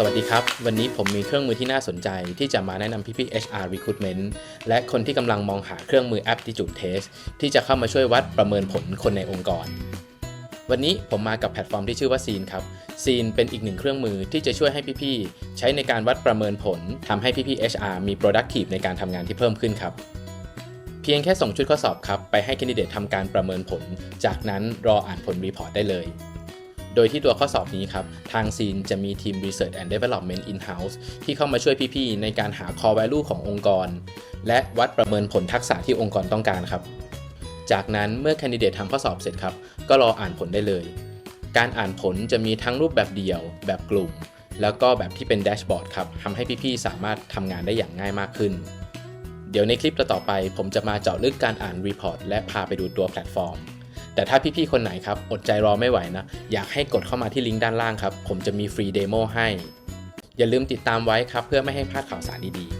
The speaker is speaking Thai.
สวัสดีครับ วันนี้ผมมีเครื่องมือที่น่าสนใจที่จะมาแนะนำพี่ๆ HR Recruitment และคนที่กำลังมองหาเครื่องมือ Aptitude Test ที่จะเข้ามาช่วยวัดประเมินผลคนในองค์กร วันนี้ผมมากับแพลตฟอร์มที่ชื่อว่า Scene ครับ Scene เป็นอีกหนึ่งเครื่องมือที่จะช่วยให้พี่ๆ ใช้ในการวัดประเมินผลทำให้พี่ๆ HR มี productive ในการทำงานที่เพิ่มขึ้นครับเพียงแค่ส่งชุดข้อสอบครับไปให้ candidate ทำการประเมินผล จากนั้นรออ่านผลรีพอร์ตได้เลย โดยที่ตัวข้อสอบนี้ครับ ทางซีนจะมีทีม Research and Development in-house ที่เข้ามาช่วยพี่ๆ ในการหา core value ขององค์กร และวัดประเมินผลทักษะที่องค์กรต้องการครับ จากนั้นเมื่อ candidate ทำข้อสอบเสร็จครับ ก็รออ่านผลได้เลย การอ่านผลจะมีทั้งรูปแบบเดี่ยว แบบกลุ่ม แล้วก็แบบที่เป็นแดชบอร์ดครับทำให้พี่ๆ สามารถทำงานได้อย่างง่ายมากขึ้นเดี๋ยวในคลิปต่อไป ผมจะมาเจาะลึกการอ่านรีพอร์ตและพาไปดูตัวแพลตฟอร์ม แต่ถ้าพี่ๆคนไหนครับอดใจรอไม่ไหวนะ อยากให้กดเข้ามาที่ลิงก์ด้านล่างครับ ผมจะมีฟรีเดโมให้ อย่าลืมติดตามไว้ครับ เพื่อไม่ให้พลาดข่าวสารดีๆ